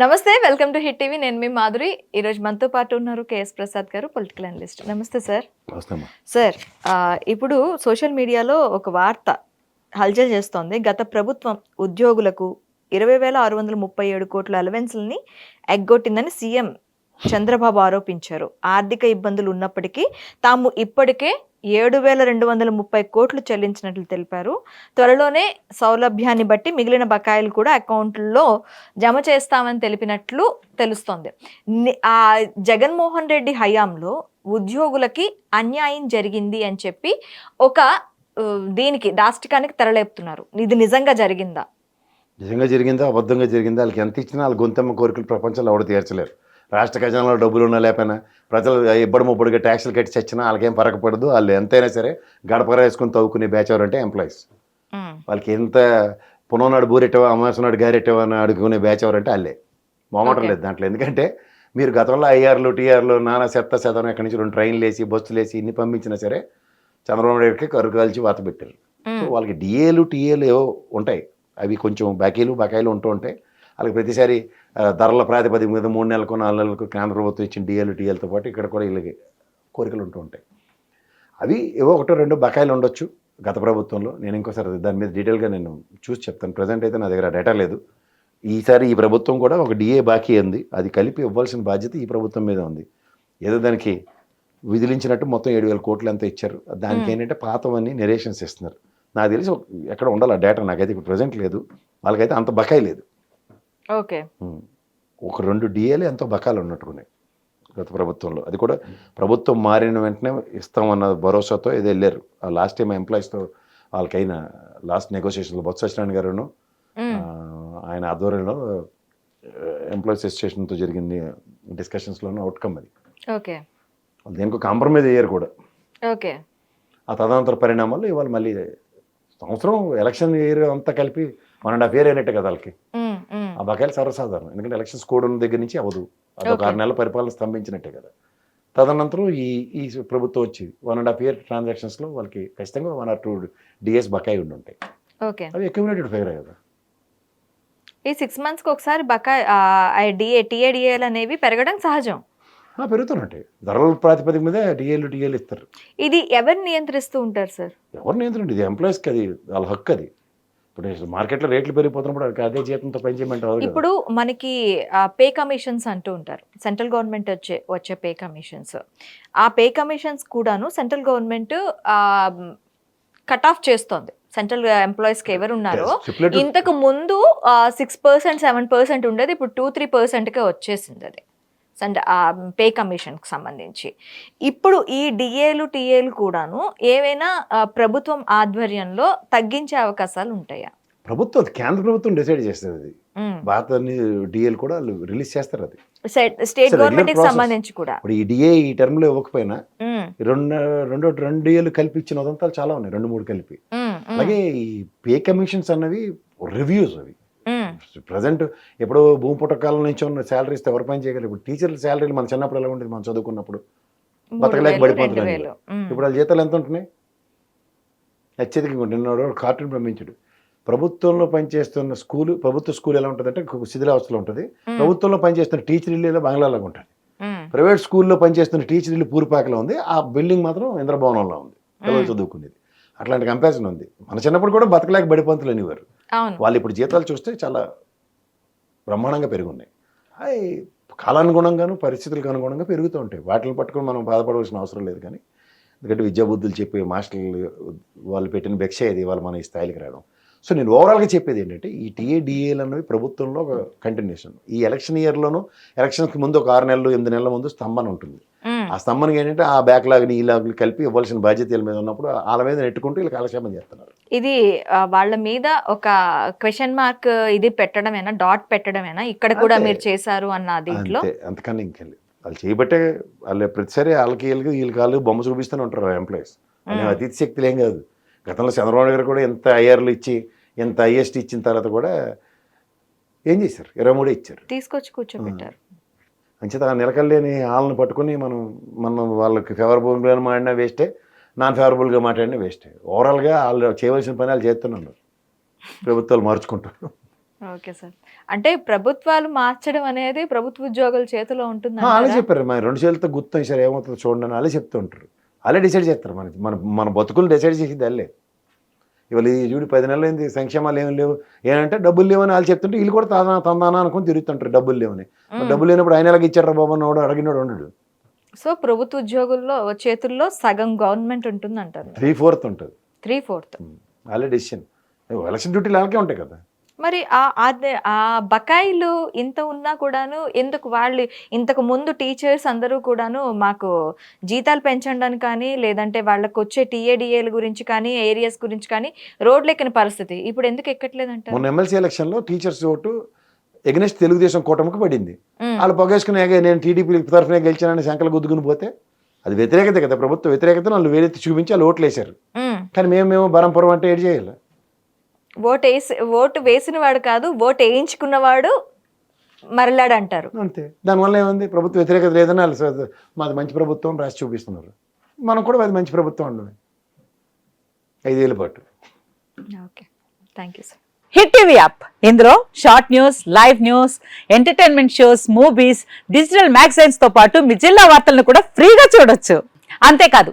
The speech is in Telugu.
నమస్తే వెల్కమ్ టు హిట్ టీవీ. నేను మీ మాధురి. ఈరోజు మనతో పాటు ఉన్నారు KS Prasad garu political analyst. నమస్తే సార్. సార్ ఇప్పుడు సోషల్ మీడియాలో ఒక వార్త హల్చల్ చేస్తోంది. గత ప్రభుత్వం ఉద్యోగులకు ఇరవై వేల ఆరు వందల ముప్పై ఏడు కోట్ల అలవెన్స్లని ఎగ్గొట్టిందని సీఎం చంద్రబాబు ఆరోపించారు. ఆర్థిక ఇబ్బందులు ఉన్నప్పటికీ తాము ఇప్పటికే ఏడు వేల రెండు వందల ముప్పై కోట్లు చెల్లించినట్లు తెలిపారు. త్వరలోనే సౌలభ్యాన్ని బట్టి మిగిలిన బకాయిలు కూడా అకౌంట్లో జమ చేస్తామని తెలిపినట్లు తెలుస్తోంది. ఆ జగన్మోహన్ రెడ్డి హయాంలో ఉద్యోగులకి అన్యాయం జరిగింది అని చెప్పి ఒక దీనికి దాష్టికానికి తెరలేపుతున్నారు. ఇది నిజంగా జరిగిందా? నిజంగా జరిగిందా? అబద్ధంగా జరిగిందా? వాళ్ళకి ఎంత ఇచ్చినా వాళ్ళ గొంతమ్మ కోరికలు ప్రపంచంలో ఎవరు తీర్చలేరు. రాష్ట్ర ఖజానాలో డబ్బులు ఉన్నా లేకపోయినా ప్రజలు ఇబ్బడి ముబ్బడిగా ట్యాక్సులు కట్టి చచ్చినా వాళ్ళకేం పరగపడదు వాళ్ళు ఎంతైనా సరే గడపర వేసుకుని తవ్వుకునే బ్యాచ్ ఎవరంటే ఎంప్లాయీస్. వాళ్ళకి ఎంత పునోనాడు బూరెట్టవా అమాసనాడు గారెట్టవా అని అడుగుకునే బ్యాచ్ ఎవరంటే వాళ్ళే. Okay. లేదు దాంట్లో. ఎందుకంటే మీరు గతంలో ఐఆర్లు టీఆర్లు నానా చెత్త శతం ఎక్కడి నుంచి రెండు ట్రైన్లు వేసి బస్సులు వేసి ఇన్ని పంపించినా సరే చంద్రబాబు నాయుడుకి కరు కాల్చి వాత పెట్టారు. సో వాళ్ళకి డిఏలు టీఏలు ఏవో ఉంటాయి. అవి కొంచెం బాకీలు బకాయిలు ఉంటూ ఉంటాయి. వాళ్ళకి ప్రతిసారి ధరల ప్రాతిపదిక మీద మూడు నెలలకు నాలుగు నెలలకు కేంద్ర ప్రభుత్వం ఇచ్చిన డిఏలు టీఏలతో పాటు ఇక్కడ కూడా వీళ్ళకి కోరికలు ఉంటూ ఉంటాయి. అవి ఏవో ఒకటో రెండో బకాయిలు ఉండొచ్చు గత ప్రభుత్వంలో. నేను ఇంకోసారి దాని మీద డీటెయిల్గా నేను చూసి చెప్తాను. ప్రజెంట్ అయితే నా దగ్గర డేటా లేదు. ఈసారి ఈ ప్రభుత్వం కూడా ఒక డిఏ బాకీ ఉంది. అది కలిపి ఇవ్వాల్సిన బాధ్యత ఈ ప్రభుత్వం మీద ఉంది. ఏదో దానికి విధిలించినట్టు మొత్తం ఏడు వేల కోట్లు ఎంత ఇచ్చారు. దానికి. ఏంటంటే పాతవన్నీ నెరేషన్స్ ఇస్తున్నారు. నాకు తెలిసి ఎక్కడ ఉండాలి ఆ డేటా? నాకైతే ఇప్పుడు ప్రజెంట్ లేదు. వాళ్ళకైతే అంత బకాయి లేదు. ఓకే. ఒక రెండు డిఏలు ఎంతో బకాయిలు ఉన్నట్టున్నాయి గత ప్రభుత్వంలో. అది కూడా ప్రభుత్వం మారిన వెంటనే ఇస్తామన్న భరోసాతో ఏదో వెళ్ళారు. ఆ లాస్ట్ టైం ఎంప్లాయీస్తో వాళ్ళకైన లాస్ట్ నెగోషియేషన్లో బొత్స సత్యనారాయణ గారును ఆయన ఆధ్వర్యంలో ఎంప్లాయీస్ అసోసియేషన్తో జరిగిన డిస్కషన్స్లోనూ అవుట్కమ్ అది. ఓకే. దేనికో కాంప్రమైజ్ అయ్యారు కూడా. ఓకే. ఆ తదనంతర పరిణామాలు ఇవాళ మళ్ళీ సంవత్సరం ఎలక్షన్ ఇయర్ అంతా కలిపి వన్ అండ్ హాఫ్ ఇయర్ అయినట్టే కదా వాళ్ళకి. బకాయిలు సర్వసాధారణం. ఎందుకంటే ఎలక్షన్స్ కోడ్ దగ్గర నుంచి అవ్వదు. అదొక. ఆరు నెలల పరిపాలన స్తంభించినట్టే కదా. తదనంతరం ఈ ఈ ప్రభుత్వం వచ్చి వన్ అండ్ హాఫ్ ఇయర్ ట్రాన్సాక్షన్స్లో వాళ్ళకి ఖచ్చితంగా వన్ ఆర్ టూ డిఎస్ బకాయి ఉండి ఉంటాయి. ఓకే. అవి అక్యుమిలేటెడ్ ఫైర్ కదా. ఈ సిక్స్ మంత్స్కి ఒకసారి బకాయి డిఏ టీఏడిఏలు అనేవి పెరగడం సహజం. పెరుగుతున్నట్టే ధరల ప్రాతిపదిక మీద డిఏలు డిఏలు ఇస్తారు. ఇది ఎవరు నియంత్రిస్తూ ఉంటారు సార్? ఎవరు నియంత్రణ? ఇది ఎంప్లాయీస్కి అది వాళ్ళ హక్కు అది. ఇప్పుడు మార్కెట్లో రేట్లు పెరిగిపోతున్నప్పుడు అదే జీతంతో పనిచేయమంటే అవ్వదు కదా. ఇప్పుడు మనకి పే కమిషన్స్ అంటూ ఉంటారు. సెంట్రల్ గవర్నమెంట్ వచ్చే వచ్చే పే కమిషన్స్. ఆ పే కమిషన్స్ కూడాను సెంట్రల్ గవర్నమెంట్ కట్ ఆఫ్ చేస్తోంది. సెంట్రల్ ఎంప్లాయీస్కి ఎవరు ఉన్నారో. ఇంతకు ముందు సిక్స్ పర్సెంట్ సెవెన్ పర్సెంట్ ఉండేది. ఇప్పుడు టూ త్రీ పర్సెంట్కే వచ్చేసింది అది. సంట పే కమిషన్కి సంబంధించి. ఇప్పుడు ఈ డిఏలు టీఏలు కూడాను ఏవైనా ప్రభుత్వం ఆధ్వర్యంలో తగ్గించే అవకాశాలు ఉంటాయా? ప్రభుత్వం కేంద్ర ప్రభుత్వం డిసైడ్ చేస్తుంది అది. భారత డిఏలు కూడా వాళ్ళు రిలీజ్ చేస్తారు అది. State government. సంబంధించి కూడా. ఇప్పుడు ఈ డిఏ ఈ టర్మ్లో ఇవ్వకపోయినా ఉమ్, రెండు రెండు రెండు డిఏలు కలిపి ఇచ్చిన ఉదంతాలు చాలా ఉన్నాయి రెండు మూడు కలిపి. అలాగే ఈ పే కమిషన్స్ అన్నవి రివ్యూస్ అవి. ప్రజెంట్ ఎప్పుడో భూమి పుట్టకాలం నుంచి ఉన్న శాలరీస్ ఎవరు పని చేయగలరు? ఇప్పుడు టీచర్ల శాలరీలు మన చిన్నప్పుడు ఎలా ఉండేది? మనం చదువుకున్నప్పుడు. బతకలేక. ఉమ్, ఇప్పుడు వాళ్ళ జీతాలు ఎంత ఉంటున్నాయి? అత్యధికంగా నిన్న కార్టూన్ పంపించాడు. ప్రభుత్వంలో పనిచేస్తున్న స్కూల్ ప్రభుత్వ స్కూల్ ఎలా ఉంటుందంటే శిథిలావస్థలో ఉంటుంది. ప్రభుత్వంలో పనిచేస్తున్న టీచర్ ఇల్లు బంగ్లాలాగా ఉంటుంది. ప్రైవేట్ స్కూల్లో పనిచేస్తున్న టీచర్ ఇల్లు పూర్పాకలో ఉంది. ఆ బిల్డింగ్ మాత్రం ఇంద్రభవనంలో ఉంది. పిల్లలు. చదువుకునేది. అట్లాంటి కంపారిజన్ ఉంది. మన చిన్నప్పుడు కూడా బతకలేక బడిపంతులు అనేవారు. వాళ్ళు ఇప్పుడు జీతాలు చూస్తే చాలా బ్రహ్మాండంగా పెరుగున్నాయి. అవి కాలానుగుణంగాను పరిస్థితులకు అనుగుణంగా పెరుగుతూ ఉంటాయి. వాటిని పట్టుకొని మనం బాధపడవలసిన అవసరం లేదు కానీ ఎందుకంటే విద్యాబుద్ధులు చెప్పే మాస్టర్లు వాళ్ళు పెట్టిన భిక్ష ఇది వాళ్ళు మన ఈ స్థాయికి రావడం. సో నేను ఓవరాల్గా చెప్పేది ఏంటంటే ఈ టీఏడిఏలు అనేవి ప్రభుత్వంలో ఒక కంటిన్యూషన్ ఈ ఎలక్షన్ ఇయర్లోనూ ఎలక్షన్కి ముందు ఒక ఆరు నెలలు ఎనిమిది నెలల ముందు స్తంభన ఉంటుంది. ఆ స్తంభనకి ఏంటంటే ఆ బ్యాక్లాగ్ని ఈ లాగ్ని కలిపి ఇవ్వాల్సిన బాధ్యత వీళ్ళ మీద ఉన్నప్పుడు వాళ్ళ మీద నెట్టుకుంటూ వీళ్ళు కాలక్షేపం చేస్తున్నారు. ఇది వాళ్ళ మీద ఒక క్వశ్చన్ మార్క్ ఇది పెట్టడమేనా డాట్ పెట్టడమేనా? ఇక్కడ కూడా. మీరు చేశారు అన్న దీంట్లో? అంతే. అంతకన్నా ఇంకెళ్ళి వాళ్ళు. చేయబట్టే వాళ్ళు ప్రతిసారి వాళ్ళకి వీళ్ళకి వాళ్ళు బొమ్మ చూపిస్తూనే ఉంటారు ఎంప్లాయీస్. అతిథి శక్తులు ఏం కాదు. గతంలో చంద్రబాబు గారు కూడా ఎంత ఐఆర్లు ఇచ్చి ఎంత ఐఎస్టీ ఇచ్చిన తర్వాత కూడా ఏం చేశారు? ఇరవై మూడే ఇచ్చారు. తీసుకొచ్చి కూర్చోబెట్టారు. అంచేత ఆ నిలకడలేని వాళ్ళని పట్టుకుని మనం మనం వాళ్ళకి ఫేవరబుల్గా మాడినా వేస్టే నాన్ ఫేవరబుల్గా మాట్లాడినా వేస్టే. ఓవరాల్గా వాళ్ళు చేయవలసిన పని వాళ్ళు చేస్తున్నారు ప్రభుత్వాలు మార్చుకుంటారు. Okay sir. అంటే ప్రభుత్వాలు మార్చడం అనేది ప్రభుత్వ ఉద్యోగుల చేతిలో ఉంటుంది వాళ్ళే చెప్పారు. మన రెండు చేతులతో గుర్తు సార్ ఏమవుతుందో చూడండి అని వాళ్ళే చెప్తూ ఉంటారు. వాళ్ళే డిసైడ్ చేస్తారు. మన మన మన బతుకులు డిసైడ్ చేసేది వాళ్ళే ఇవాళ ఈ చూడు పది నెలలు ఏంది సంక్షేమాలు ఏమి లేవు. ఏంటంటే డబ్బులు లేవని వాళ్ళు చెప్తుంటే వీళ్ళు కూడా తానా తందానా అనుకుని తిరుగుతుంటారు డబ్బులు లేవని. డబ్బులు లేనప్పుడు ఆయన ఎలాగ ఇచ్చారు బాబు అన్నవాడు అడిగినాడు ఉండడు సో ప్రభుత్వ ఉద్యోగుల్లో చేతుల్లో సగం గవర్నమెంట్ ఉంటుంది అంటారు త్రీ ఫోర్త్ ఉంటుంది. Three fourth. వాళ్ళే డెసిషన్. ఎలక్షన్ డ్యూటీలు వాళ్ళకే ఉంటాయి కదా. మరి ఆ ఆ బకాయిలు ఇంత ఉన్నా కూడాను ఎందుకు వాళ్ళు ఇంతకు ముందు టీచర్స్ అందరూ కూడాను మాకు జీతాలు పెంచడానికి కానీ లేదంటే వాళ్ళకు వచ్చే టీఏడిఏల గురించి కానీ ఏరియాస్ గురించి కానీ రోడ్లు ఎక్కిన పరిస్థితి. ఇప్పుడు ఎందుకు ఎక్కట్లేదంటారు? మొన్న ఎమ్మెల్సీ ఎలక్షన్లో టీచర్స్ ఓటు ఎగ్నెస్ట్ తెలుగుదేశం కూటమికి పడింది. వాళ్ళు పొగేసుకుని "ఏగే, నేను టీడీపీ తరఫునే గెలిచానని శంకలు గుద్దుకుని పోతే అది వ్యతిరేకత కదా ప్రభుత్వ వ్యతిరేకతను వాళ్ళు వేరెత్తి చూపించి వాళ్ళు ఓట్లు వేశారు. కానీ మేము మేము బరంపురం అంటే ఏడు చేయాలి. ఓటు వేసి ఓటు వేసిన వాడు కాదు ఓటు వేయించుకున్నవాడు మరలాడు అంటారు అంతే. దానివల్ల ఏముంది? ప్రభుత్వ వ్యతిరేకత లేదని వాళ్ళు మాది మంచి ప్రభుత్వం రాసి చూపిస్తున్నారు. మనం కూడా అది మంచి ప్రభుత్వం ఉండదు ఐదేళ్ళ పాటు. Okay. Thank you sir hit TV app. ఇందులో short news live news entertainment shows movies digital మ్యాగజైన్స్తో పాటు మీ జిల్లా వార్తలను కూడా ఫ్రీగా చూడొచ్చు. అంతేకాదు